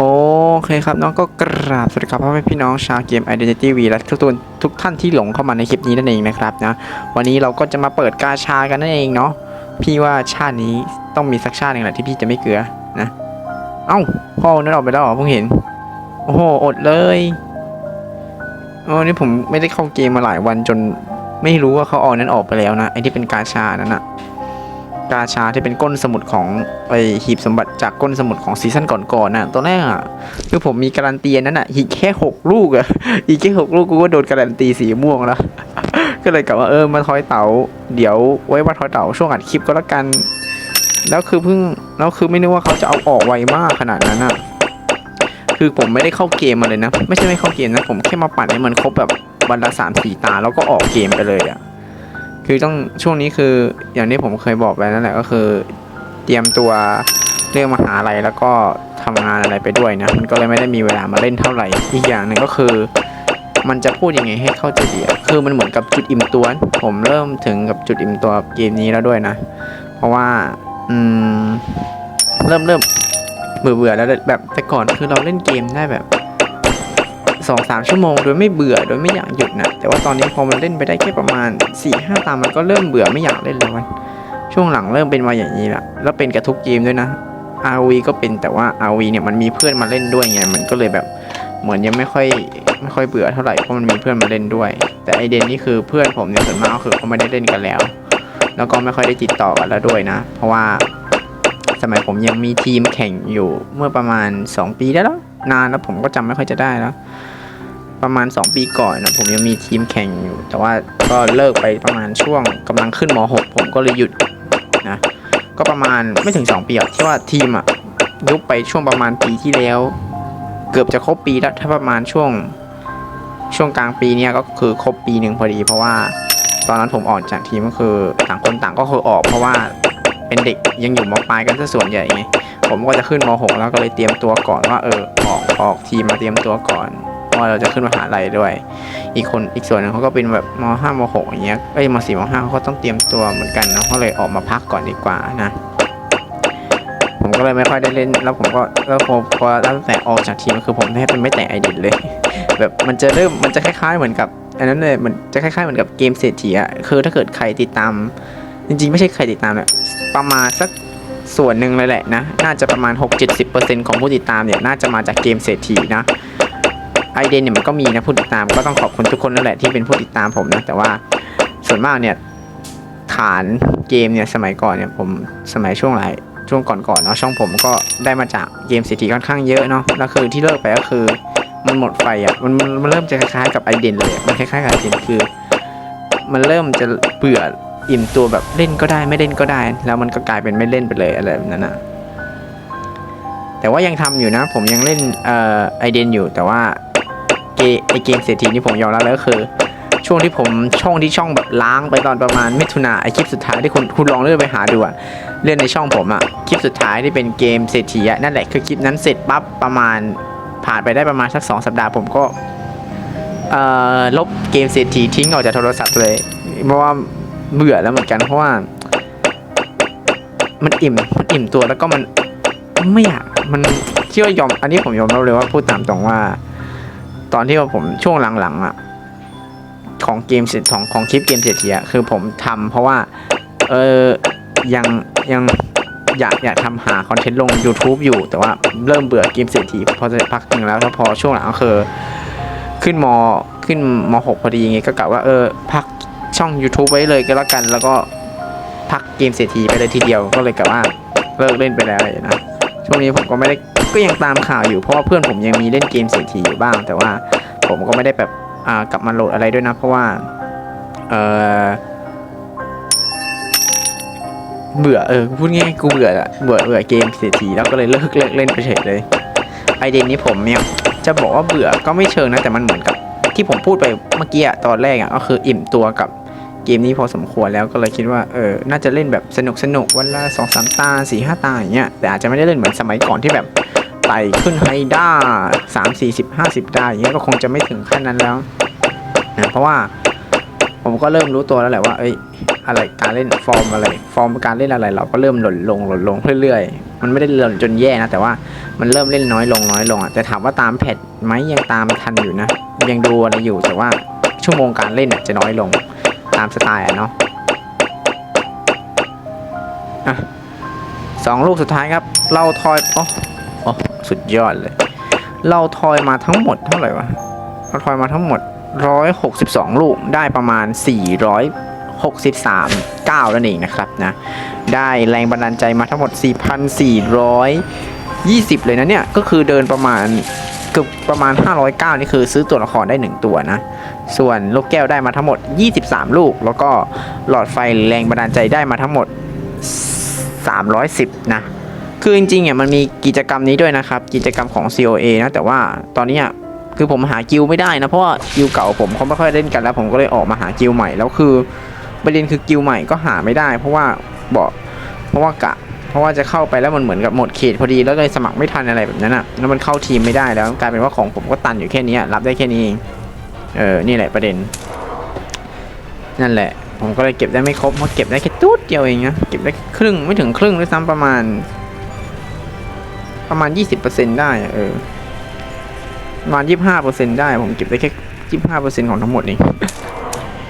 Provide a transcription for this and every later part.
โอเคครับน้องก็กราบสวัสดีครับพ่อแม่พี่น้องชาวเกม Identity V และทุกตัวทุกท่านที่หลงเข้ามาในคลิปนี้นั่นเองนะครับนะวันนี้เราก็จะมาเปิดกาชากันนั่นเองเนาะพี่ว่าชาตินี้ต้องมีสักชาติหนึ่งแหละที่พี่จะไม่เกลือนะเอ้าพ่อนั่นออกไปแล้วเหรอเพิ่งเห็น โอ้โหอดเลยโอ้นี่ผมไม่ได้เข้าเกมมาหลายวันจนไม่รู้ว่าเขาเอานั้นออกไปแล้วนะไอ้ที่เป็นกาชานั้นอะ กาชาที่เป็นก้นสมุดของไอหีบสมบัติจากก้นสมุดของซีซั่นก่อนๆน่ะตอนแรกอะคือผมมีการันตีนั้นอะอีกแค่หกลูกอะอีกแค่หกลูกกูก็โดนการันตีสีม่วงแล้วก็เลยกลับว่าเออมาทอยเต๋าเดี๋ยวไว้มาทอยเต๋าช่วงอัดคลิปก็แล้วกัน แล้วคือเพิ่งแล้วคือไม่นึกว่าเขาจะเอาออกไวมากขนาดนั้นอะคือผมไม่ได้เข้าเกมมาเลยนะ ไม่ใช่ไม่เข้าเกมนะผมแค่มาปั่นให้มันครบแบบวันละสามสี่ตาแล้วก็ออกเกมไปเลยอะ คือต้องช่วงนี้คืออย่างที่ผมเคยบอกไปนั่นแหละก็คือ เตรียมตัวเรื่องมหาลัยแล้วก็ทำงานอะไรไปด้วยนะมันก็เลยไม่ได้มีเวลามาเล่นเท่าไหร่อีกอย่างหนึ่งก็คือ มันจะพูดยังไงให้เข้าใจดีคือมันเหมือนกับจุดอิ่มตัว ผมเริ่มถึงกับจุดอิ่มตัวเกมนี้แล้วด้วยนะ เพราะว่าอืมเริ่มเริ่มเบื่อเบื่อแล้วแบบแต่ก่อนคือเราเล่นเกมได้แบบ สองสามชั่วโมง โดยไม่เบื่อโดยไม่อยากหยุดนะแต่ว่าตอนนี้พอมันเล่นไปได้แค่ประมาณ4ี่ห้าตามมันก็เริ่มเบื่อไม่อยากเล่นแล้วมัน ช่วงหลังเริ่มเป็นมาอย่างนี้ละแล้วเป็นกับทุกเกมด้วยนะ RV ก็เป็นแต่ว่า RV เนี่ยมันมีเพื่อนมาเล่นด้วยไงมันก็เลยแบบเหมือนยังไม่ค่อยไม่ค่อยเบื่อเท่าไหร่เพราะมันมีเพื่อนมาเล่นด้วย แต่ไอเดนนี่คือเพื่อนผมเนี่ยส่วนมากคือเขาไม่ได้เล่นกันแล้ว แล้วก็ไม่ค่อยได้ติดต่อกันแล้วด้วยนะ เพราะว่าสมัยผมยังมีทีมแข่งอยู่เมื่อประมาณ 2 ปีได้แล้ว นานแล้วผมก็จำไม่ค่อยจะได้แล้ว ประมาณ 2 ปีก่อนนะผมยังมีทีมแข่งอยู่ แต่ว่าก็เลิกไปประมาณช่วงกำลังขึ้นม .6 ผมก็เลยหยุดนะก็ประมาณไม่ถึง 2 ปีอะที่ว่าทีมอะยุบไปช่วงประมาณปีที่แล้ว เกือบจะครบปีแล้วถ้าประมาณช่วงช่วงกลางปีเนี้ยก็คือครบปีหนึ่งพอดีเพราะว่า ตอนนั้นผมออกจากทีมก็คือต่างคนต่างก็คือออก เพราะว่าเป็นเด็กยังอยู่มปลายกันซะส่วนใหญ่ไงผมก็จะขึ้นม .6 แล้วก็เลยเตรียมตัวก่อนว่าเออออกออกทีมมาเตรียมตัวก่อน ราะเราจะขึ้นมหาลัยด้วย อีกคนอีกส่วนหนึงเขาก็เป็นแบบมห้ามหกอย่างเงี้ยเอ้ยมสี่มห้าเขาต้องเตรียมตัวเหมือนกันเนาะเขาเลยออกมาพักก่อนดีกว่านะผมก็เลยไม่ค่อยได้เล่น แล้วผมก็แล้วพอพอตั้งแต่ออกจากทีมคือผมแทบจะไม่แตะไอเดีเลย แบบมันจะเริ่มมันจะคล้ายๆเหมือนกับอันนั้นเลยมันจะคล้ายๆเหมือนกับเกมเศรษฐีอะคือถ้าเกิดใครติดตาม จริงๆ ไม่ใช่ใครติดตามเนี่ยประมาณสักส่วนหนึ่งเลยแหละนะ น่าจะประมาณ 6-70%ของผู้ติดตามเนี่ย น่าจะมาจากเกมเศรษฐีนะ ไอเดนเนี่ยมันก็มีนะผู้ติดตามก็ต้องขอบคุณทุกคนนั่นแหละที่เป็นผู้ติดตามผมนะแต่ว่าส่วนมากเนี่ยฐานเกมเนี่ยสมัยก่อนเนี่ยผมสมัยช่วงหลายช่วงก่อนๆเนาะช่องผมก็ได้มาจากเกมเศรษฐีค่อนข้างเยอะเนาะแล้วคือที่เลิกไปก็คือมันหมดไฟอะมันมันมันเริ่มจะคล้ายๆกับไอเดนเลยมันคล้ายๆกับไอเดนคือ มันเริ่มจะเบื่ออิ่มตัวแบบเล่นก็ได้ไม่เล่นก็ได้ แล้วมันก็กลายเป็นไม่เล่นไปเลยอะไรแบบนั้นนะแต่ว่ายังทำอยู่นะ ผมยังเล่นเอ่อไอเดนอยู่แต่ว่า เกมไอเกมเศรษฐีนี่ผมยอมรับแล้วก็คือ ช่วงที่ผมช่องที่ช่องแบบล้างไปตอนประมาณมิถุนาไอคลิปสุดท้ายที่คุณคุณลองเลื่อนไปหาดูอะเลื่อนในช่องผมอะคลิปสุดท้ายที่เป็นเกมเศรษฐีอะนั่นแหละคือคลิปนั้นเสร็จปั๊บประมาณผ่านไปได้ประมาณสักสองสัปดาห์ผมก็ลบเกมเศรษฐีทิ้งออกจากโทรศัพท์เลย เพราะว่าเบื่อแล้วเหมือนกันเพราะว่า มันอิ่มมันอิ่มตัวแล้วก็มันไม่อยากมันที่ว่ายอม อันนี้ผมยอมรับเลยว่าพูดตามตรงว่า ตอนที่ว่าผมช่วงหลังๆอะของเกมเสร็จของของคลิปเกมเศรษฐีอะคือผมทำเพราะว่า เออยังยังอยากอยากทำหาคอนเทนต์ลง YouTube อยู่ แต่ว่าเริ่มเบื่อเกมเศรษฐีพอจะพักหนึ่งแล้วแล้วพอช่วงหลังก็คือ ขึ้นมขึ้นมหกพอดีไงก็กะว่าเออพักช่อง YouTube ไว้เลยก็แล้วกัน แล้วก็พักเกมเศรษฐีไปเลยทีเดียวก็เลยกะว่าเลิกเล่นไปแล้วเลยนะช่วงนี้ผมก็ไม่ได้ ก็ยังตามข่าวอยู่เพราะว่าเพื่อนผมยังมีเล่นเกมเศรษฐีอยู่บ้าง แต่ว่าผมก็ไม่ได้แบบกลับมาโหลดอะไรด้วยนะ เพราะว่าเออเบื่อเออพูดง่ายกูเบื่ออะเบื่อเบื่อเกมเศรษฐีแล้วก็เลยเลิกเลิกเล่นไปเฉยเลยไอเดนนี้ผมเนี่ยจะบอกว่าเบื่อก็ไม่เชิงนะแต่มันเหมือนกับ ที่ผมพูดไปเมื่อกี้อะตอนแรกอะก็คืออิ่มตัวกับเกมนี้พอสมควรแล้วก็เลยคิดว่าเออน่าจะเล่นแบบสนุกสนุกวันละสองสามตาสี่ห้าตาอย่างเงี้ยแต่อาจจะไม่ได้เล่นเหมือนสมัยก่อนที่แบบ ไต่ขึ้นไฮด้าสามสี่สิบห้าสิบไดาอย่างเงี้ยก็คงจะไม่ถึงขั้นนั้นแล้วนะเพราะว่าผมก็เริ่มรู้ตัวแล้วแหละว่า เอ้ย อะไรการเล่นฟอร์มอะไร ฟอร์มการเล่นอะไร เราก็เริ่มหล่นลงหล่นลงเรื่อยๆ มันไม่ได้หล่นจนแย่นะ แต่ว่ามันเริ่มเล่นน้อยลงน้อยลงอะแต่ถามว่าตามแพทไหมยังตามทันอยู่นะ ยังดูอะไรอยู่แต่ว่าชั่วโมงการเล่นจะน้อยลงตามสไตล์อะเนาะอะสองลูกสุดท้ายครับ เราทอยอ้โอ้ สุดยอดเลย เราทอยมาทั้งหมดเท่าไหร่วะ เราทอยมาทั้งหมด 162 ลูก ได้ประมาณ 463ก้าวนั่นเองนะครับนะ ได้แรงบันดาลใจมาทั้งหมด 4,420 เลยนะเนี่ย ก็คือเดินประมาณเกือบประมาณ 509 นี่คือซื้อตัวละครได้ 1 ตัวนะ ส่วนลูกแก้วได้มาทั้งหมด 23 ลูก แล้วก็หลอดไฟแรงบันดาลใจได้มาทั้งหมด 310 นะ คือจริงๆอะมันมีกิจกรรมนี้ด้วยนะครับ กิจกรรมของ COA นะแต่ว่าตอนนี้อะคือผมหากิลไม่ได้นะเพราะว่ากิลเก่าผมเขาไม่ค่อยเล่นกันแล้ว ผมก็เลยออกมาหากิลใหม่แล้วคือประเด็นคือกิลใหม่ก็หาไม่ได้ เพราะว่าบอกเพราะว่ากะ เพราะว่าจะเข้าไปแล้วมันเหมือนกับหมดเขตพอดีแล้วเลยสมัครไม่ทันอะไรแบบนั้นอะแล้วมันเข้าทีมไม่ได้แล้วกลายเป็นว่าของผมก็ตันอยู่แค่นี้รับได้แค่นี้เองเออนี่แหละประเด็น นั่นแหละ ผมก็เลยเก็บได้ไม่ครบเพราะเก็บได้แค่ตุ๊ดเดียวเองนะเก็บได้ครึ่งไม่ถึงครึ่งด้วยซ้ำประมาณ ประมาณ 20%ได้อะเออประมาณ 25%ได้ผมเก็บได้แค่ 25%ของทั้งหมดเอง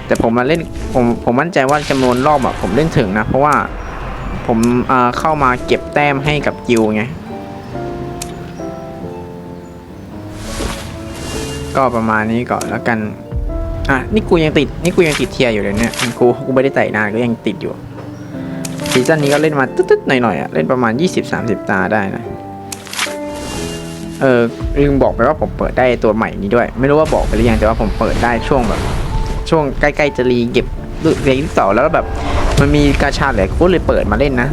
แต่ผมมาเล่นผมผมมั่นใจว่าจำนวนรอบอะผมเล่นถึงนะ เพราะว่าผมเอ่อเข้ามาเก็บแต้มให้กับกิลไง ก็ประมาณนี้ก่อนแล้วกัน อะนี่กูยังติดนี่กูยังติดเทียร์อยู่เลยเนี่ยกูกูไม่ได้ไต่นานก็ยังติดอยู่ซีซั่นนี้ก็เล่นมาตึ๊ดๆหน่อยๆอะเล่นประมาณ 20-30 ตาได้นะ เออลืมบอกไปว่าผมเปิดได้ตัวใหม่นี้ด้วย ไม่รู้ว่าบอกไปหรือยังแต่ว่าผมเปิดได้ช่วงแบบ ช่วงใกล้ๆจะรีเก็บเรียนที่สองแล้วแบบ มันมีกาชาหลยก็เลยเปิดมาเล่นนะ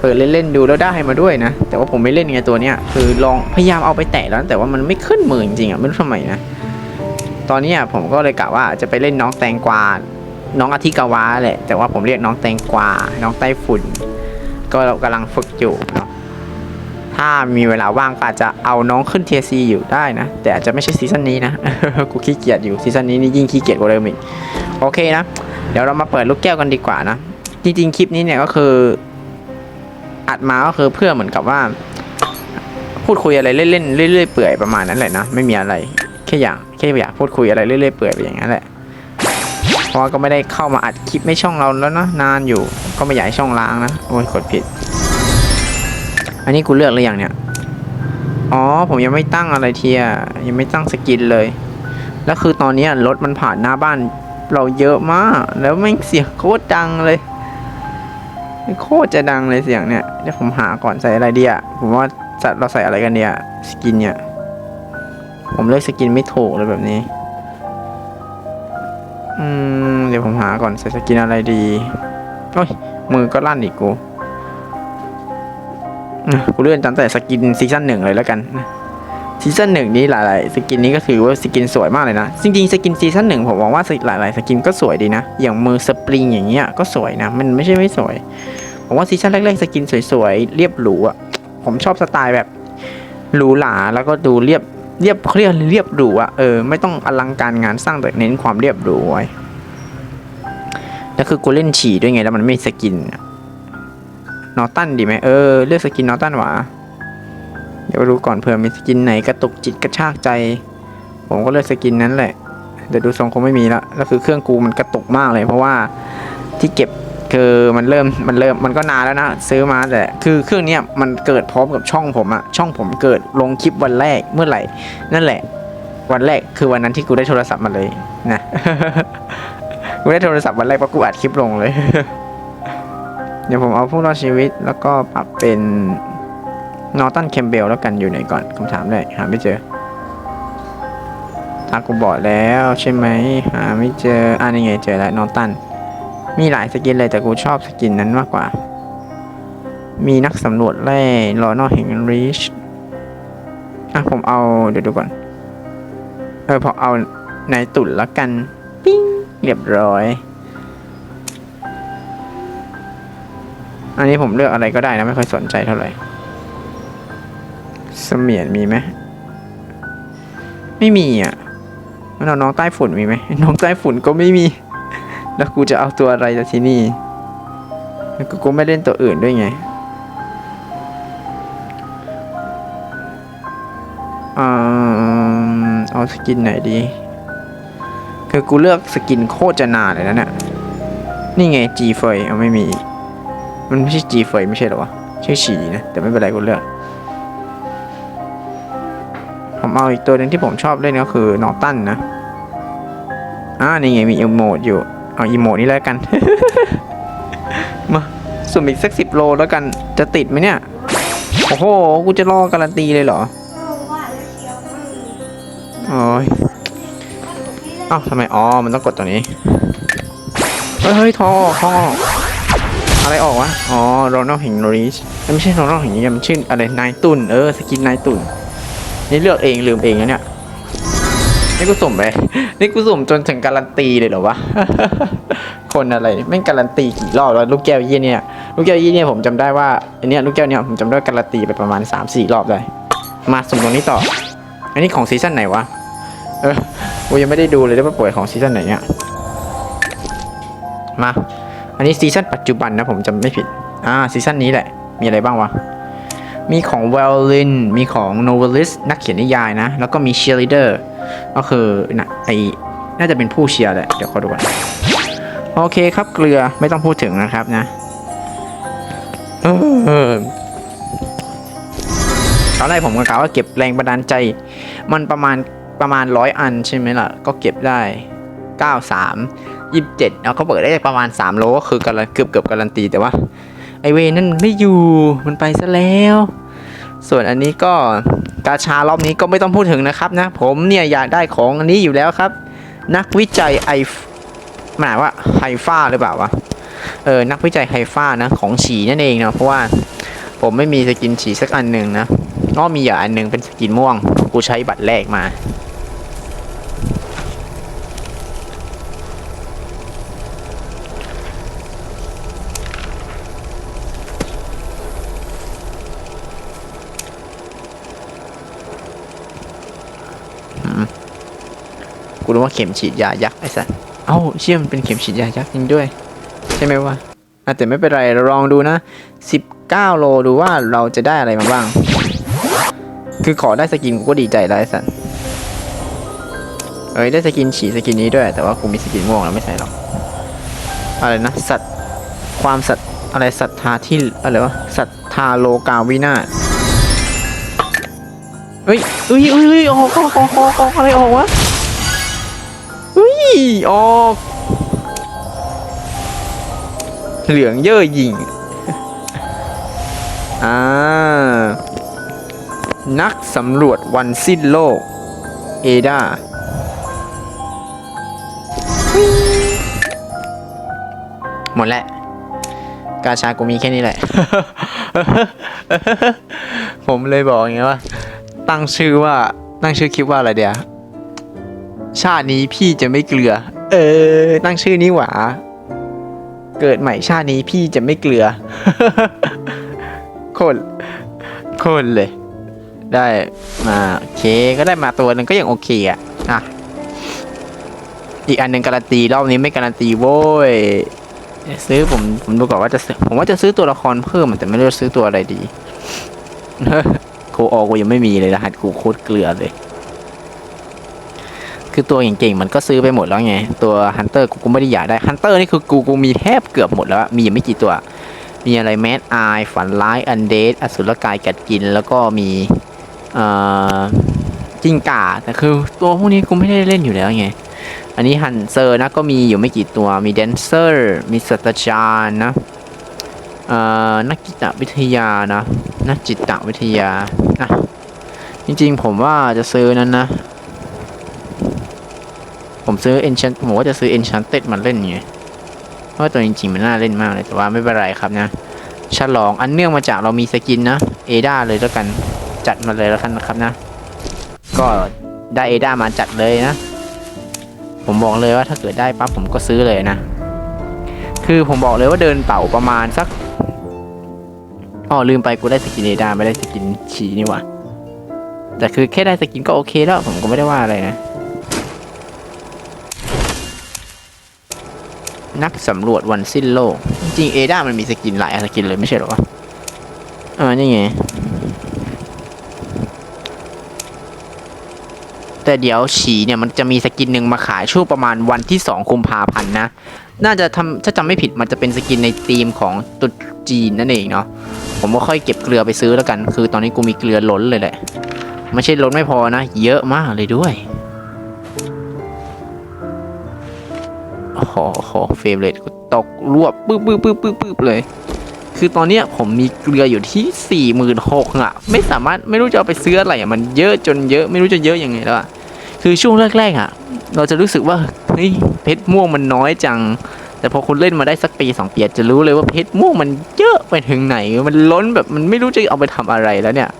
เปิดเล่นๆดูแล้วได้มาด้วยนะ แต่ว่าผมไม่เล่นไงตัวเนี้ยคือลองพยายามเอาไปแตะแล้ว แต่ว่ามันไม่ขึ้นมือจริงๆอะไม่รู้ทำไมนะตอนนี้ผมก็เลยกะว่าจะไปเล่นน้องแตงกวา น้องอาทิกาวาแหละ แต่ว่าผมเรียกน้องแตงกวา น้องไต้ฝุ่น ก็กำลังฝึกอยู่เนาะ ถ้ามีเวลาว่างก็อาจจะเอาน้องขึ้นเทียซีอยู่ได้นะ แต่อาจจะไม่ใช่ซีซั่นนี้นะ กูขี้เกียจอยู่ซีซั่นนี้นี่ยิ่งขี้เกียจกว่าเดิมอีกโอเคนะ เดี๋ยวเรามาเปิดลูกแก้วกันดีกว่านะ จริงๆ คลิปนี้เนี่ยก็คืออัดมาก็คือเพื่อเหมือนกับว่า พูดคุยอะไรเล่นๆเรื่อยๆเปื่อยประมาณนั้นแหละนะไม่มีอะไรแค่อยากแค่อยากพูดคุยอะไรเรื่อยๆเปื่อยไปอย่างนั้นแหละเพราะก็ไม่ได้เข้ามาอัดคลิปไม่ช่องเราแล้วนะนานอยู่ก็ไม่อยากให้ช่องล้างนะโอ้ยกดผิด อันนี้กูเลือกหรือยังเนี่ย อ๋อ ผมยังไม่ตั้งอะไรเทียยังไม่ตั้งสกินเลย แล้วคือตอนนี้รถมันผ่านหน้าบ้านเราเยอะมาก แล้วแม่งเสียงโคตรดังเลย โคตรจะดังเลยเสียงเนี่ย เดี๋ยวผมหาก่อนใส่อะไรดีอะผมว่าจะเราใส่อะไรกันเนี่ยสกินเนี่ย ผมเลือกสกินไม่ถูกเลยแบบนี้ อืม เดี๋ยวผมหาก่อนใส่สกินอะไรดี โอ้ย มือก็ลั่นอีกกู กูเลื่อนตั้งแต่สกินซีซั่นหนึ่งเลยแล้วกันซีซั่นหนึ่งนี้หลายๆสกินนี้ก็ถือว่าสกินสวยมากเลยนะ จริงๆสกินซีซั่นหนึ่งผมมองว่าหลายๆสกินก็สวยดีนะ อย่างมือสปริงอย่างเงี้ยก็สวยนะ มันไม่ใช่ไม่สวย ผมว่าซีซั่นแรกๆสกินสวยๆ เรียบหรูอะ ผมชอบสไตล์แบบหรูหราแล้วก็ดูเรียบเรียบเขาเรียกเรียบหรูอะเออไม่ต้องอลังการงานสร้างแต่เน้นความเรียบหรูไว้แล้วคือกูเล่นฉี่ด้วยไงแล้วมันไม่สกินอะ นอตันดีไหมเออเลือกสกินนอตันหวาเดี๋ยวดูก่อนเผื่อมีสกินไหนกระตุกจิตกระชากใจ ผมก็เลือกสกินนั้นแหละเดี๋ยวดูทรงคงไม่มีและแล้วคือเครื่องกูมันกระตุกมากเลยเพราะว่าที่เก็บคือมันเริ่มมันเริ่มมันก็นานแล้วนะ ซื้อมาแต่คือเครื่องเนี้ยมันเกิดพร้อมกับช่องผมอะช่องผมเกิดลงคลิปวันแรกเมื่อไหร่ นั่นแหละ วันแรกคือวันนั้นที่กูได้โทรศัพท์มาเลยนะกูได้โทรศัพท์วันแรกเพราะกูอัดคลิปลงเลย เดี๋ยวผมเอาผู้รอดชีวิตแล้วก็ปรับเป็นนอตันเคมเบลแล้วกันอยู่ไหนก่อนคำถามแรกหาไม่เจอตากูบอกแล้วใช่ไหมหาไม่เจออ่านี่ไงเจอแล้วนอตัน มีหลายสกินเลยแต่กูชอบสกินนั้นมากกว่า มีนักสำรวจแร่รอนอแห่งริชอะผมเอาเดี๋ยวดูก่อน เออผมเอาในายตุ่นแล้วกัน ปิ้งเรียบร้อย อันนี้ผมเลือกอะไรก็ได้นะ ไม่ค่อยสนใจเท่าไหร่เสมียนมีไหมไม่มีอะแล้วน้องใต้ฝุ่นมีไหมน้องใต้ฝุ่นก็ไม่มี แล้วกูจะเอาตัวอะไรจาที่นี่กูไม่เล่นตัวอื่นด้วยไงเอาสกินไหนดี คือกูเลือกสกินโคตรจะนานเลยนะเนี่ย นี่ไงจีเฟยเอาไม่มีอีก มันไม่ใช่ G เฟยไม่ใช่หรอวะชื่อฉีนะ แต่ไม่เป็นไรกูเลือกผมเอาอีกตัวหนึ่งที่ผมชอบเล่นก็คือนอตันนะ อ่า นี่ไงมีอีโมดอยู่ เอาอีโมดนี้แล้วกัน มาสุ่มอีกสักสิบโลแล้วกัน จะติดไหมเนี่ย โอ้โห กูจะรอการันตีเลยเหรอ โอ้ยอ้าทำไม อ๋อ มันต้องกดตัวนี้ เฮ้ยเฮ้ยทอทอ อะไรออกวะ อ๋อโรนัลแห่งโนริชไม่ใช่โรนัลแห่งนี้มันชื่ออะไร นายตุนเออ สกินนายตุนนี่เลือกเองลืมเองนะเนี่ย นี่กูสุ่มไป นี่กูสุ่มจนถึงการันตีเลยเหรอวะ คนอะไรแม่งการันตีกี่รอบแล้วลูกแก้วยี่เนี่ย ลูกแก้วยี่เนี่ยผมจำได้ว่าอันเนี้ยลูกแก้วเนี่ยผมจำได้การันตีไปประมาณ 3 4 รอบเลย มาสุ่มตรงนี้ต่อ อันนี้ของซีซั่นไหนวะ เออกูยังไม่ได้ดูเลยว่าป่วยของซีซั่นไหนเนี่ย มา อันนี้ซีซั่นปัจจุบันนะผมจำไม่ผิด อ่าซีซั่นนี้แหละ มีอะไรบ้างวะ มีของเวลลินมีของโนเวลิสนักเขียนนิยายนะ แล้วก็มีเชียร์ลีเดอร์ก็คือนะไอน่าจะเป็นผู้เชียร์แหละ เดี๋ยวขอดูก่อนโอเคครับเกลือไม่ต้องพูดถึงนะครับนะเออตอนแรกผมก็กล่าวว่าเก็บแรงบันดาลใจ มันประมาณประมาณร้อยอันใช่ไหมล่ะ ก็เก็บได้ 93 27แล้วก็เปิดได้ประมาณ 3 โลก็คือการันเกือบเกือบการันตีแต่ว่า ไอเวนั่นไม่อยู่มันไปซะแล้ว ส่วนอันนี้ก็กาชารอบนี้ก็ไม่ต้องพูดถึงนะครับนะ ผมเนี่ยอยากได้ของอันนี้อยู่แล้วครับ นักวิจัยไอหมายว่าไฮฟ้าหรือเปล่าวะเออนักวิจัยไฮฟ้านะของฉีนั่นเองเนาะเพราะว่าผมไม่มีสกินฉีสักอันหนึ่งนะก็มีอย่างอันหนึ่งเป็นสกินม่วง กูใช้บัตรแรกมา กูรู้ว่าเข็มฉีดยายักษ์ไอ้สัสเอ้าเชื่อมันเป็นเข็มฉีดยายักษ์จริงด้วย ใช่ไหมวะแต่ไม่เป็นไรเราลองดูนะ 19 โลดูว่าเราจะได้อะไรมาบ้าง คือขอได้สกินกูก็ดีใจแล้วไอ้สัสเอ้ยได้สกินฉีดสกินนี้ด้วย แต่ว่ากูมีสกินม่วงแล้วไม่ใช่หรอกอะไรนะสัตว์ความสัตว์อะไรศรัทธาที่อะไรวะศรัทธาโลกาวินาศเฮ้ยเฮ้ยเฮ้ยออกออกออกออกอะไรออกวะ ออก เหลืองเย่อหยิ่งอ่า นักสำรวจวันสิ้นโลก เอดาหมดแล้ว กาชากูมีแค่นี้แหละ ผมเลยบอกอย่างเงี้ยว่า ตั้งชื่อว่า ตั้งชื่อคลิปว่าอะไรเดียว ชาตินี้พี่จะไม่เกลือ เออ ตั้งชื่อนี้หว่า เกิดใหม่ชาตินี้พี่จะไม่เกลือ โคนโคนเลย ได้มาโอเค ก็ได้มาตัวหนึ่งก็ยังโอเคอะอะ อีกอันหนึ่งการันตี รอบนี้ไม่การันตีโว้ย ซื้อผมผมดูก่อนว่าจะซื้อผมว่าจะซื้อตัวละครเพิ่มแต่ไม่รู้จะซื้อตัวอะไรดีโคออกูยังไม่มีเลยรหัสกูโคตรเกลือเลย คือตัวเก่งๆมันก็ซื้อไปหมดแล้วไง ตัวฮันเตอร์กูไม่ได้อยากได้ฮันเตอร์นี่คือกูกูมีแทบเกือบหมดแล้ว มีอยู่ไม่กี่ตัว มีอะไรแมดไอฝันร้ายอันเดดอสุรกายกัดกิน แล้วก็มีเอ่อจิ้งก่าแต่คือตัวพวกนี้กูไม่ได้เล่นอยู่แล้วไง อันนี้ฮันเซอร์นะก็มีอยู่ไม่กี่ตัว มีแดนเซอร์ มีศาสตจารนะเอ่อนักจิตวิทยานะ นักจิตวิทยาอะจริงๆผมว่าจะซื้อนั้นนะ ผมซื้อ Enchant ผมว่าจะซื้อ Enchanted มาเล่นไงเพราะว่าตัวจริงๆมันน่าเล่นมากเลยแต่ว่าไม่เป็นไรครับนะ ฉลองอันเนื่องมาจากเรามีสกินนะเอดาเลยแล้วกันจัดมาเลยแล้วกันนะครับนะ ก็ได้เอดามาจัดเลยนะ ผมบอกเลยว่าถ้าเกิดได้ปั๊บผมก็ซื้อเลยนะ คือผมบอกเลยว่าเดินเป่าประมาณสักอ๋อลืมไปกูได้สกินเอดาไม่ได้สกินฉีนี่หว่าแต่คือแค่ได้สกินก็โอเคแล้วผมก็ไม่ได้ว่าอะไรนะ นักสำรวจวันสิ้นโลก จริงเอดามันมีสกินหลายสกินเลยไม่ใช่หรอวะเออนี่ไง แต่เดี๋ยวฉีเนี่ยมันจะมีสกินหนึ่งมาขายช่วงประมาณวันที่2กุมภาพันธ์นะ น่าจะทำถ้าจำไม่ผิดมันจะเป็นสกินในธีมของตรุษจีนนั่นเองเนาะ ผมก็ค่อยเก็บเกลือไปซื้อแล้วกัน คือตอนนี้กูมีเกลือล้นเลยแหละ ไม่ใช่ล้นไม่พอนะ เยอะมากเลยด้วย โอ้โหเฟรมเรทกูตกรวบปึ๊บปึ๊บปึ๊บปึ๊บปึ๊บเลย คือตอนเนี้ยผมมีเกลืออยู่ที่สี่หมื่นหกอะไม่สามารถไม่รู้จะเอาไปซื้ออะไรอะมันเยอะจนเยอะไม่รู้จะเยอะยังไงแล้วอะคือช่วงแรกๆอะเราจะรู้สึกว่าเฮ้ยเพชรม่วงมันน้อยจัง แต่พอคุณเล่นมาได้สักปีสองปีจะรู้เลยว่าเพชรม่วงมันเยอะไปถึงไหน มันล้นแบบมันไม่รู้จะเอาไปทำอะไรแล้วเนี่ย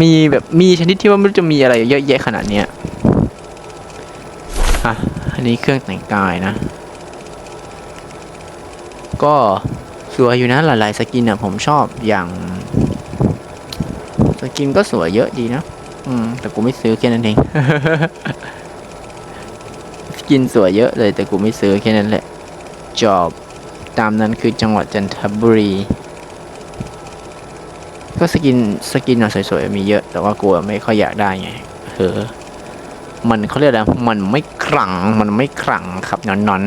มีแบบมีชนิดที่ว่าไม่รู้จะมีอะไรเยอะแยะขนาดเนี้ยอะ อันนี้เครื่องแต่งกายนะ ก็สวยอยู่นะหลายๆสกินอะผมชอบอย่างสกินก็สวยเยอะดีนะ อืม แต่กูไม่ซื้อแค่นั้นเอง สกินสวยเยอะเลยแต่กูไม่ซื้อแค่นั้นแหละ จอบ ตามนั้นคือจังหวัดจันทบุรี ก็สกินสกินอะสวยๆมีเยอะ แต่ว่ากูไม่ค่อยอยากได้ไงเออ มันเขาเรียกอะไรมันไม่ขลังมันไม่ขลังครับนอนนอน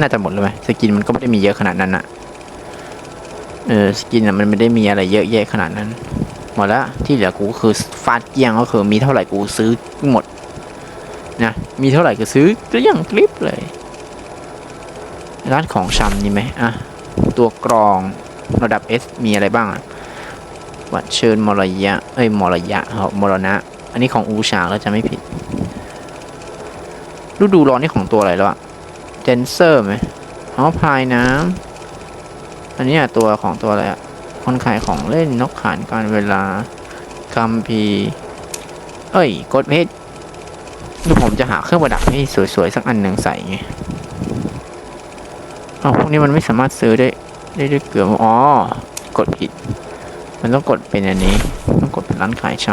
น่าจะหมดเลยไหมสกินมันก็ไม่ได้มีเยอะขนาดนั้นอะเออสกินอะมันไม่ได้มีอะไรเยอะแยะขนาดนั้นหมดแล้วที่เหลือกูคือฟาดเกี้ยงก็คือมีเท่าไหร่กูซื้อหมดนะมีเท่าไหร่ก็ซื้อเกลี้ยงกลิปเลย ร้านของชำนี่ไหมอะตัวกรองระดับ S มีอะไรบ้างอะ วัดเชิญมรยะ เอ้ยมรยะครับมรณะ อันนี้ของอูชาแล้วจะไม่ผิด ฤดูร้อนนี่ของตัวอะไรแล้วอะเจนเซอร์ไหมอ๋อพายน้ำอันนี้ตัวของตัวอะไรอะคนขายของเล่นนกขานการเวลาคัมพีเอ้ยกดเพชรดูผมจะหาเครื่องประดับให้สวยๆสักอันหนึ่งใส่ไงอ๋อพวกนี้มันไม่สามารถซื้อได้ได้ด้วยเกลืออ๋อกดผิด มันต้องกดเป็นอันนี้ ต้องกดเป็นร้านขายช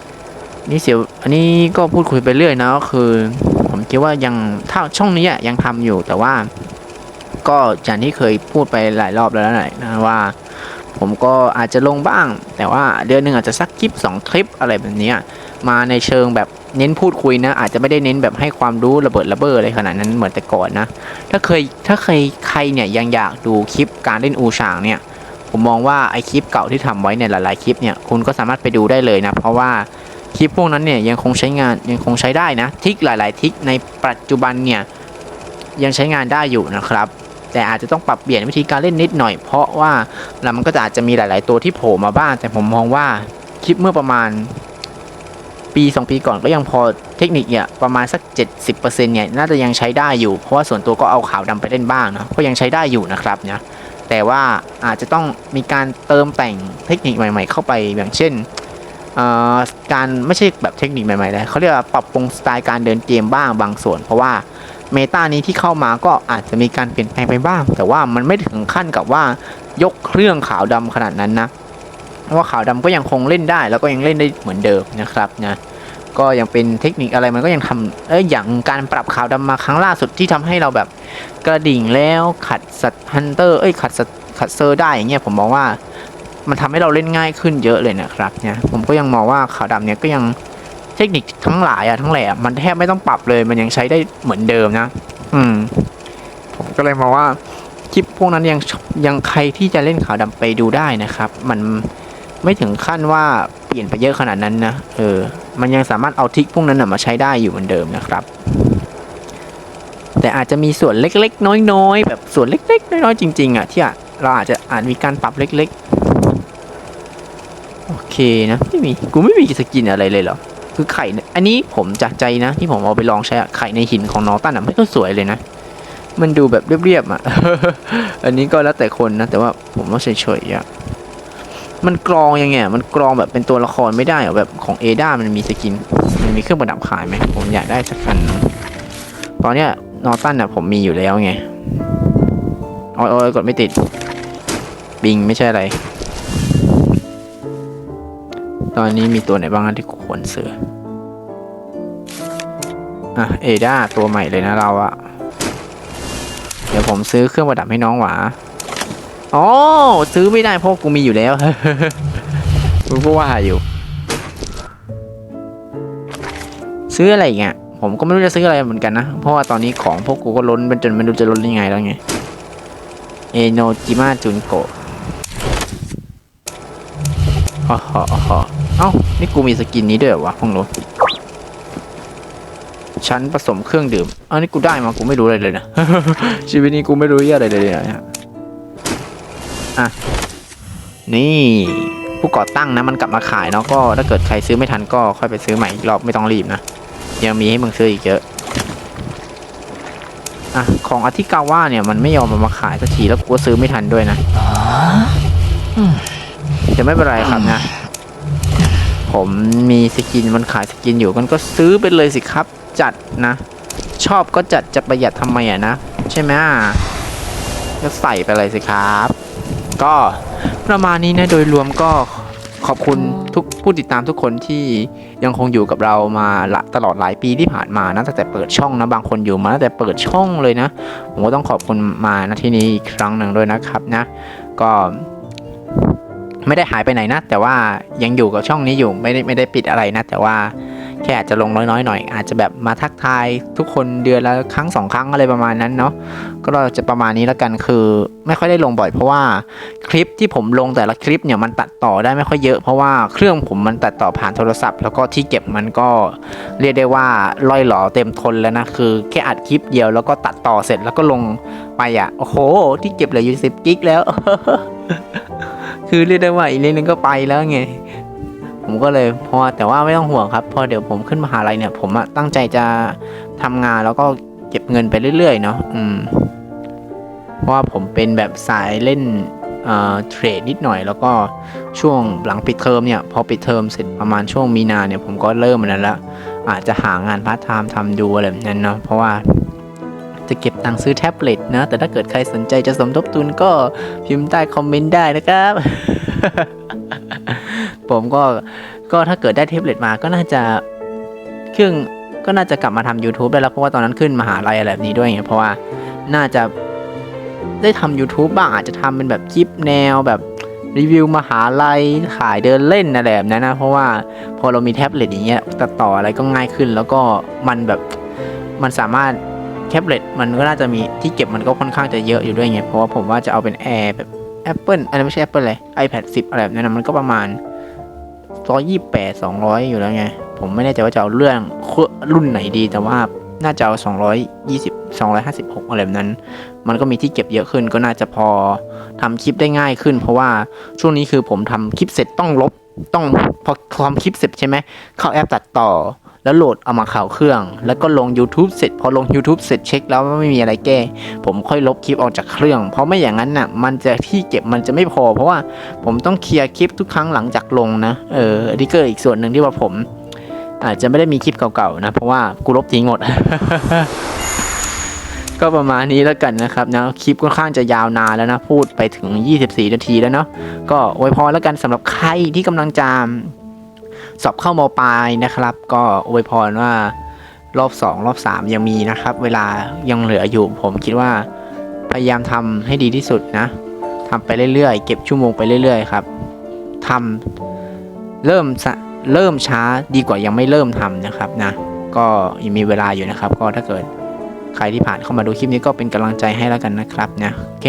ำนี่เสียวอันนี้ก็พูดคุยไปเรื่อยนะก็คือ ผมคิดว่ายังถ้าช่องนี้อะยังทำอยู่แต่ว่า ก็อย่างที่เคยพูดไปหลายรอบแล้วแหละนะว่า ผมก็อาจจะลงบ้าง แต่ว่าเดือนหนึ่งอาจจะสักคลิป2คลิปอะไรแบบนี้มาในเชิงแบบเน้นพูดคุยนะ อาจจะไม่ได้เน้นแบบให้ความรู้ระเบิดระเบ้ออะไรขนาดนั้นเหมือนแต่ก่อนนะ ถ้าเคยถ้าเคยใครเนี่ยยังอยากดูคลิปการเล่นอูชางเนี่ย ผมมองว่าไอคลิปเก่าที่ทำไว้เนี่ยหลายๆคลิปเนี่ยคุณก็สามารถไปดูได้เลยนะ เพราะว่าคลิปพวกนั้นเนี่ยยังคงใช้งานยังคงใช้ได้นะทิกหลาย ๆ ทิกในปัจจุบันเนี่ยยังใช้งานได้อยู่นะครับ แต่อาจจะต้องปรับเปลี่ยนวิธีการเล่นนิดหน่อย เพราะว่าแล้วมันก็จะอาจจะมีหลาย ๆ ตัวที่โผล่มาบ้าง แต่ผมมองว่าคลิปเมื่อประมาณปี 2 ปีก่อนก็ยังพอเทคนิคเนี่ยประมาณสัก 70%เนี่ยน่าจะยังใช้ได้อยู่ เพราะว่าส่วนตัวก็เอาขาวดำไปเล่นบ้างนะก็ยังใช้ได้อยู่นะครับนะ แต่ว่าอาจจะต้องมีการเติมแต่งเทคนิคใหม่ ๆ เข้าไปอย่างเช่นการไม่ใช่แบบเทคนิคใหม่ๆเลยเขาเรียกว่าปรับปรุงสไตล์การเดินเกมบ้างบางส่วน เพราะว่าเมตานี้ที่เข้ามาก็อาจจะมีการเปลี่ยนแปลงไปบ้าง แต่ว่ามันไม่ถึงขั้นกับว่ายกเครื่องขาวดำขนาดนั้นนะเพราะว่าขาวดำก็ยังคงเล่นได้แล้วก็ยังเล่นได้เหมือนเดิมนะครับนะ ก็ยังเป็นเทคนิคอะไรมันก็ยังทำเอ้ยอย่างการปรับขาวดำมาครั้งล่าสุดที่ทำให้เราแบบกระดิ่งแล้วขัดสัตว์ฮันเตอร์เอ้ยขัดสัตว์ขัดเซอร์ได้อย่างเงี้ยผมมองว่ามันทำให้เราเล่นง่ายขึ้นเยอะเลยนะครับเนี่ยผมก็ยังมองว่าขาวดำเนี่ยก็ยังเทคนิคทั้งหลายอะทั้งแหล่มันแทบไม่ต้องปรับเลยมันยังใช้ได้เหมือนเดิมนะ อืม ผมก็เลยมองว่าคลิปพวกนั้นยังยังใครที่จะเล่นขาวดำไปดูได้นะครับ มัน ไม่ถึงขั้นว่าเปลี่ยนไปเยอะขนาดนั้นนะ เออ มันยังสามารถเอาทิกพวกนั้นมาใช้ได้อยู่เหมือนเดิมนะครับ แต่อาจจะมีส่วนเล็กๆ น้อยๆ แบบส่วนเล็กๆ น้อยๆ จริงๆอะที่เราอาจจะอาจมีการปรับเล็กๆ โอเคนะไม่มี กูไม่มีสกินอะไรเลยเหรอ คือไข่ อันนี้ผมจากใจนะ ที่ผมเอาไปลองใช้อะไข่ในหินของนอตันอะไม่ก็สวยเลยนะ มันดูแบบเรียบๆอะ อันนี้ก็แล้วแต่คนนะ แต่ว่าผมว่าเฉยๆอะ มันกรองยังไงมันกรองแบบเป็นตัวละครไม่ได้เหรอแบบของเอดามันมีสกิน มันมีเครื่องประดับขายไหมผมอยากได้สักอัน ตอนเนี้ยนอตันอะผมมีอยู่แล้วไงโอ้ยโอ้ยกดไม่ติด บิงไม่ใช่อะไร ตอนนี้มีตัวไหนบ้างที่ควรซื้ออะเอดาตัวใหม่เลยนะเราอะเดี๋ยวผมซื้อเครื่องประดับให้น้องหวา อ๋อซื้อไม่ได้เพราะกูมีอยู่แล้วกูก็ว่าอยู่ ซื้ออะไรอีกอะผมก็ไม่รู้จะซื้ออะไรเหมือนกันนะ เพราะว่าตอนนี้ของพวกกูก็ล้นเป็นจนไม่รู้จะล้นยังไงแล้วไง เอโนจิมาจุนโกะอ๋ออ๋ออ๋อเอ้า นี่กูมีสกินนี้ด้วยวะพงโลชั้นผสมเครื่องดื่มอ้านี่กูได้มา กูไม่รู้อะไรเลยนะ ชีวิตนี้กูไม่รู้เหี้ยอะไรเลยนะ อะ นี่ ผู้ก่อตั้งนะมันกลับมาขายเนาะก็ถ้าเกิดใครซื้อไม่ทันก็ค่อยไปซื้อใหม่อีกรอบไม่ต้องรีบนะ ยังมีให้มึงซื้ออีกเยอะอะของอาทิกาว่าเนี่ยมันไม่ยอมเอามาขายสักทีแล้วกูก็ซื้อไม่ทันด้วยนะแต่ไม่เป็นไรครับนะ ผมมีสกินมันขายสกินอยู่กันก็ซื้อไปเลยสิครับ จัดนะ ชอบก็จัดจะประหยัดทำไมอะนะ ใช่ไหมอะก็ใส่ไปเลยสิครับ ก็ประมาณนี้นะโดยรวมก็ขอบคุณทุกผู้ติดตามทุกคนที่ยังคงอยู่กับเรามาละตลอดหลายปีที่ผ่านมานะตั้งแต่เปิดช่องนะบางคนอยู่มาตั้งแต่เปิดช่องเลยนะ ผมก็ต้องขอบคุณมาณที่นี้อีกครั้งหนึ่งด้วยนะครับนะ ก็ไม่ได้หายไปไหนนะ แต่ว่ายังอยู่กับช่องนี้อยู่ไม่ได้ไม่ได้ปิดอะไรนะ แต่ว่า แค่อาจจะลงน้อยๆหน่อย อาจจะแบบมาทักทายทุกคนเดือนละครั้งสองครั้งอะไรประมาณนั้นเนาะก็เราจะประมาณนี้แล้วกันคือ ไม่ค่อยได้ลงบ่อย เพราะว่าคลิปที่ผมลงแต่ละคลิปเนี่ยมันตัดต่อได้ไม่ค่อยเยอะเพราะว่าเครื่องผมมันตัดต่อผ่านโทรศัพท์ แล้วก็ที่เก็บมันก็เรียกได้ว่าล่อยหลอเต็มทนแล้วนะคือแค่อัดคลิปเดียวแล้วก็ตัดต่อเสร็จแล้วก็ลงไปอะโอ้โห ที่เก็บเหลืออยู่สิบกิกแล้ว คือเรียกได้ว่าอีกนิดนึงก็ไปแล้วไง ผมก็เลยพอแต่ว่าไม่ต้องห่วงครับ พอเดี๋ยวผมขึ้นมหาลัยเนี่ย ผมอะตั้งใจจะทำงานแล้วก็เก็บเงินไปเรื่อยๆเนาะอืมเพราะว่าผมเป็นแบบสายเล่นเทรดนิดหน่อย แล้วก็ช่วงหลังปิดเทอมเนี่ย พอปิดเทอมเสร็จประมาณช่วงมีนาเนี่ย ผมก็เริ่มมันนั้นละอาจจะหางานพาร์ทไทม์ทำดูอะไรแบบนั้นเนาะเพราะว่าจะเก็บตังค์ซื้อแท็บเล็ตนะ แต่ถ้าเกิดใครสนใจจะสมทบทุนก็พิมพ์ใต้คอมเมนต์ได้นะครับ ผมก็ก็ถ้าเกิดได้แท็บเล็ตมาก็น่าจะเครื่องก็น่าจะกลับมาทำ YouTube ได้แล้วเพราะว่าตอนนั้นขึ้นมหาลัยอะไรแบบนี้ด้วยไงเพราะว่าน่าจะได้ทำ YouTube บ้างอาจจะทำเป็นแบบคลิปแนวแบบรีวิวมหาลัยขายเดินเล่นอะไรแบบนั้นนะเพราะว่าพอเรามีแท็บเล็ตอย่างเงี้ยตัดต่ออะไรก็ง่ายขึ้น แล้วก็มันแบบมันสามารถแท็บเล็ตมันก็น่าจะมีที่เก็บมันก็ค่อนข้างจะเยอะอยู่ด้วยไงเพราะว่าผมว่าจะเอาเป็นแอร์แบบ Apple อันนั้นไม่ใช่ Apple เลย iPad 10 อะไรแบบนั้นนะมันก็ประมาณ 128 200 อยู่แล้วไง ผมไม่แน่ใจว่าจะเอาเรื่องรุ่นไหนดีแต่ว่าน่าจะเอา 220 256 อะไรแบบนั้น มันก็มีที่เก็บเยอะขึ้นก็น่าจะพอทำคลิปได้ง่ายขึ้น เพราะว่าช่วงนี้คือผมทำคลิปเสร็จต้องลบต้องพอทำคลิปเสร็จใช่ไหมเข้าแอปตัดต่อ แล้วโหลดเอามาข่าวเครื่อง แล้วก็ลง YouTube เสร็จ พอลง YouTube เสร็จเช็คแล้วว่าไม่มีอะไรแก้ ผมค่อยลบคลิปออกจากเครื่อง เพราะไม่อย่างนั้นน่ะ มันจะที่เก็บมันจะไม่พอ เพราะว่าผมต้องเคลียร์คลิปทุกครั้งหลังจากลงนะ เอออันนี่ก็อีกส่วนหนึ่งที่ว่าผม อาจจะไม่ได้มีคลิปเก่าๆนะ เพราะว่ากูลบทิ้งหมดก็ประมาณนี้แล้วกันนะครับนะคลิปค่อนข้างจะยาวนานแล้วนะ พูดไปถึง 24 นาทีแล้วเนาะก็อวยพรแล้วกันสำหรับใครที่กำลังจะ สอบเข้ามปลายนะครับ ก็อวยพรว่ารอบ 2 รอบ 3 ยังมีนะครับ เวลายังเหลืออยู่ ผมคิดว่าพยายามทำให้ดีที่สุดนะทำไปเรื่อยๆ เก็บชั่วโมงไปเรื่อยๆครับทำเริ่มเริ่มช้าดีกว่ายังไม่เริ่มทำนะครับนะ ก็ยังมีเวลาอยู่นะครับ ก็ถ้าเกิดใครที่ผ่านเข้ามาดูคลิปนี้ก็เป็นกำลังใจให้แล้วกันนะครับนะโอเค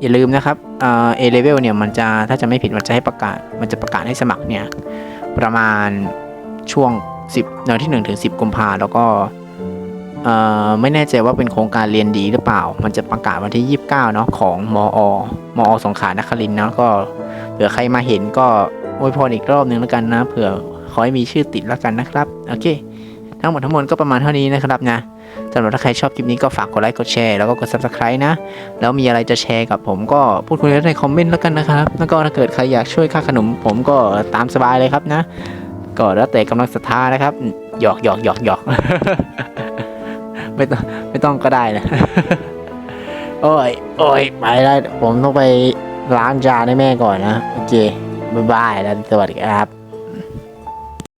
อย่าลืมนะครับเอ่อ A level เนี่ยมันจะถ้าจะไม่ผิดมันจะให้ประกาศมันจะประกาศให้สมัครเนี่ย ประมาณช่วง 10เดือนที่1ถึง10 กุมภาแล้วก็ไม่แน่ใจว่าเป็นโครงการเรียนดีหรือเปล่า มันจะประกาศวันที่ 29เนาะของมอ มอสงขลานครินเนาะก็เผื่อใครมาเห็นก็อวยพรอีกรอบนึงแล้วกันนะเผื่อขอให้มีชื่อติดแล้วกันนะครับ โอเค ทั้งหมดทั้งมวลก็ประมาณเท่านี้นะครับนะสำหรับถ้าใครชอบคลิปนี้ก็ฝากกดไลค์กดแชร์แล้วก็กด subscribe นะ แล้วมีอะไรจะแชร์กับผมก็พูดคุยกันในคอมเมนต์แล้วกันนะครับแล้วก็ถ้าเกิดใครอยากช่วยค่าขนมผมก็ตามสบายเลยครับนะ ก็แล้วแต่กำลังศรัทธานะครับหยอกหยอกหยอกหยอกไม่ต้องไม่ต้องก็ได้นะโอ้ยโอ้ยไปแล้วผมต้องไปล้างจานให้แม่ก่อนนะโอเคบ๊ายบายแล้วสวัสดีครับ